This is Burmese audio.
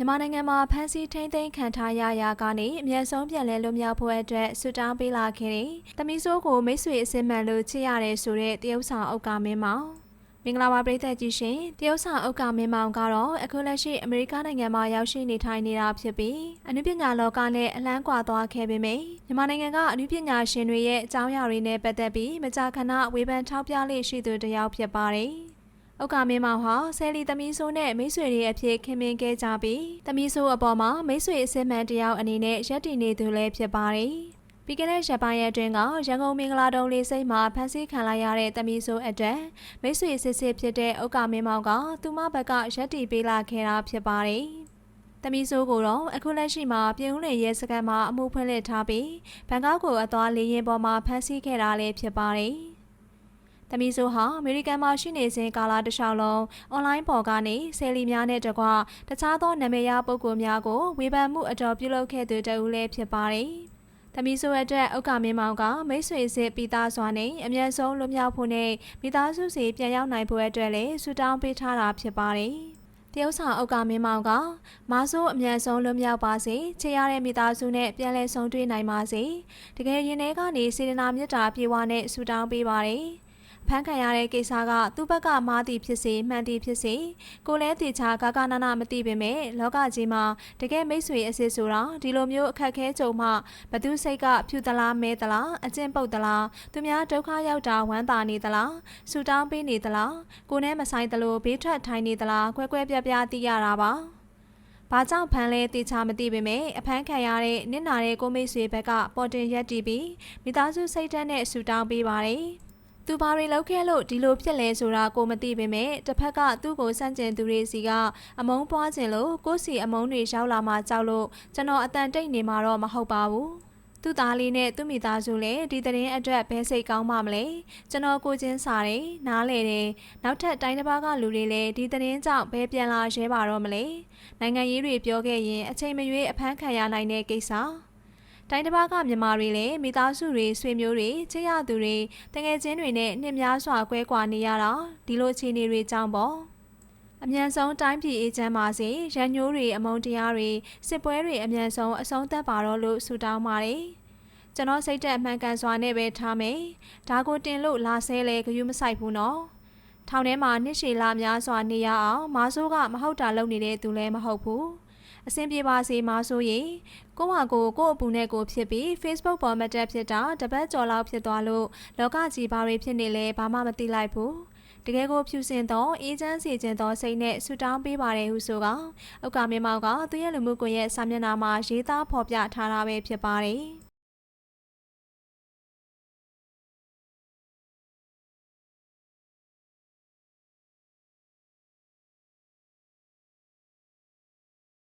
မြန်မာနိုင်ငံမှာဖမ်းဆီးထိန်းသိမ်းခံထားရရာကနေအမျက်ဆုံးပြန်လည်လွတ်မြောက်ဖို့အတွက်ဆွတောင်းပေးလာခဲ့တဲ့တမီဆိုးကိုမိတ်ဆွေအစင်မှန်လို့ချစ်ရတယ်ဆိုတဲ့တရုတ်ဆောင်အုပ်ကမင်းမောင်မင်္ဂလာပါပရိသတ်ကြီးရှင်တရုတ်ဆောင်အုပ်ကမင်းမောင်ကတော့အခုလက်ရှိအမေရိကန်နိုင်ငံမှာရောက်ရှိနေထိုင်နေတာဖြစ်ပြီးအနုပညာလောကနဲ့အလန်းကွာသွားခဲ့ပေမယ့်မြန်မာနိုင်ငံကအနုပညာရှင်တွေရဲ့အကြောင်းအရာတွေနဲ့ပတ်သက်ပြီးမကြာခဏဝေဖန်ထောက်ပြလေ့ရှိသူတစ်ယောက်ဖြစ်ပါတယ်။ ဥက္ကမင်းမောင်ဟာဆယ်လီသမီးဆိုးနဲ့မိတ်ဆွေတွေအဖြစ်ခင်မင်ခဲ့ကြပြီးသမီးဆိုးအပေါ်မှာမိတ်ဆွေအစင်မှန်တယောက်အနေနဲ့ရပ်တည်နေသူလည်းဖြစ်ပါတယ်။ပြီးခဲ့တဲ့ရက်ပိုင်းရက်တွင်ကရန်ကုန်မင်္ဂလာတုံးလေးစိတ်မှာဖမ်းဆီးခံလိုက်ရတဲ့သမီးဆိုးအတွက်မိတ်ဆွေစစ်စစ်ဖြစ်တဲ့ဥက္ကမင်းမောင်ကသူမဘက်ကရပ်တည်ပေးလာခဲ့တာဖြစ်ပါတယ်။သမီးဆိုးကိုတော့အခုလက်ရှိမှာပြည်ဦးလင်ရဲစခန်းမှာအမှုဖွင့်လှစ်ထားပြီးဘန်ကောက်ကိုအသွားလေရင်ပေါ်မှာဖမ်းဆီးခဲ့တာလည်းဖြစ်ပါတယ်။။ တမီဆိုဟာအမေရိကန်မှာရှိနေစဉ်ကာလတစ်လျှောက်လုံးအွန်လိုင်းပေါ်ကနေဆယ်လီများနဲ့တကွတခြားသောနာမည်ရပုဂ္ဂိုလ်များကိုဝေဖန်မှုအတော်ပြုလုပ်ခဲ့သူတဦးလည်းဖြစ်ပါတယ်။သမီးဆိုအတွက်ဥက္ကမင်းမောင်ကမိတ်ဆွေစစ်ပြီးသားစွာနဲ့အမျက်ဆုံးလွတ်မြောက်ဖို့နဲ့မိသားစုစီပြန်ရောက်နိုင်ဖို့အတွက်လည်းဆုတောင်းပေးထားတာဖြစ်ပါတယ်။တရုတ်ဆောင်အုပ်ကမင်းမောင်ကမာဆိုးအမြန်ဆုံးလွတ်မြောက်ပါစေချေရတဲ့မိသားစုနဲ့ပြန်လည်ဆုံတွေ့နိုင်ပါစေတကယ်ရင်ထဲကနေစေတနာမေတ္တာပြေဝနဲ့ဆုတောင်းပေးပါတယ်။ ဖမ်းခံရတဲ့ကိစ္စကသူ့ဘက်ကမားသည်ဖြစ်စေမှန်သည်ဖြစ်စေကိုလဲတေချာကာကနာနာမသိပေမဲ့လောကကြီးမှာတကယ်မိတ်ဆွေအစ်စ်ဆိုတာဒီလိုမျိုးအခက်ခဲကြုံမှဘသူစိတ်ကဖြူသလားမဲသလားအကျင့်ပုတ်သလားသူများဒုက္ခရောက်တာဝမ်းသာနေသလားဆူတောင်းပေးနေသလားကိုနဲ့မဆိုင်သလိုဘေးထွက်ထိုင်နေသလားကွဲကွဲပြားပြားသိရတာပါဘာကြောင့်ဖမ်းလဲတေချာမသိပေမဲ့အဖမ်းခံရတဲ့နစ်နာတဲ့ကိုမိတ်ဆွေဘက်ကပေါ်တင်ရက်တီးပြီးမိသားစုစိတ်ဓာတ်နဲ့ဆူတောင်းပေးပါတယ်။ သူဘာတွေလုပ်ခဲ့လို့ဒီလိုဖြစ်လဲဆိုတာကိုမသိပေမဲ့တစ်ဖက်ကသူ့ကိုစန့်ကျင်သူတွေစီကအမုန်းပွားခြင်းလို့ကိုစီအမုန်းတွေရောက်လာမှကြောက်လို့ကျွန်တော်အတန်တိတ်နေမှာတော့မဟုတ်ပါဘူးသူ့သားလေးနဲ့သူ့မိသားစုလည်းဒီသတင်းအတွက်ဘဲစိတ်ကောင်းမှမလဲကျွန်တော်ကိုချင်းစားတယ်နားလေတယ်နောက်ထပ်တိုင်းတစ်ပါးကလူတွေလည်းဒီသတင်းကြောင့်ဘဲပြန်လာရဲပါတော့မလဲနိုင်ငံရေးတွေပြောခဲ့ရင်အချိန်မရွေးအဖမ်းခံရနိုင်တဲ့ကိစ္စ တိုင်းတစ်ပါးကမြန်မာတွေလည်းမိသားစုတွေဆွေမျိုးတွေချစ်ရသူတွေတငယ်ချင်းတွေနဲ့နှစ်များစွာကွဲကွာနေရတာဒီလိုအခြေအနေတွေကြောင့်ပေါ့အမြန်ဆုံးတိုင်းပြည်အေးချမ်းပါစေရန်ညိုးတွေအမုန်းတရားတွေစစ်ပွဲတွေအမြန်ဆုံးအဆုံးသတ်ပါတော့လို့ဆုတောင်းပါတယ်ကျွန်တော်စိတ်တက်အမှန်ကန်စွာနဲ့ပဲထားမယ်ဒါကိုတင်လို့လာဆဲလဲဂယုမဆိုင်ဘူးနော်ထောင်ထဲမှာနှစ်ရှည်လာများစွာနေရအောင်မာဆိုးကမဟုတ်တာလုပ်နေတဲ့သူလည်းမဟုတ်ဘူး အဆင်ပြေပါစေမဆိုရင်ကိုဟာကိုကို့အပူနဲ့ကိုဖြစ်ပြီး Facebook ပေါ်မှာတက်ဖြစ်တာတပတ်ကျော်လောက်ဖြစ်သွားလို့လောကကြီးဘာတွေဖြစ်နေလဲဘာမှမသိလိုက်ဘူးတကယ်ကိုဖြူစင်သောအေဂျင့်စီခြင်းသောစိတ်နဲ့ဆူတောင်းပေးပါတယ်ဟုဆိုကဥက္ကမေမောင်ကသူရဲ့လူမှုကွန်ရက်စာမျက်နှာမှာရေးသားဖော်ပြထားတာပဲဖြစ်ပါတယ်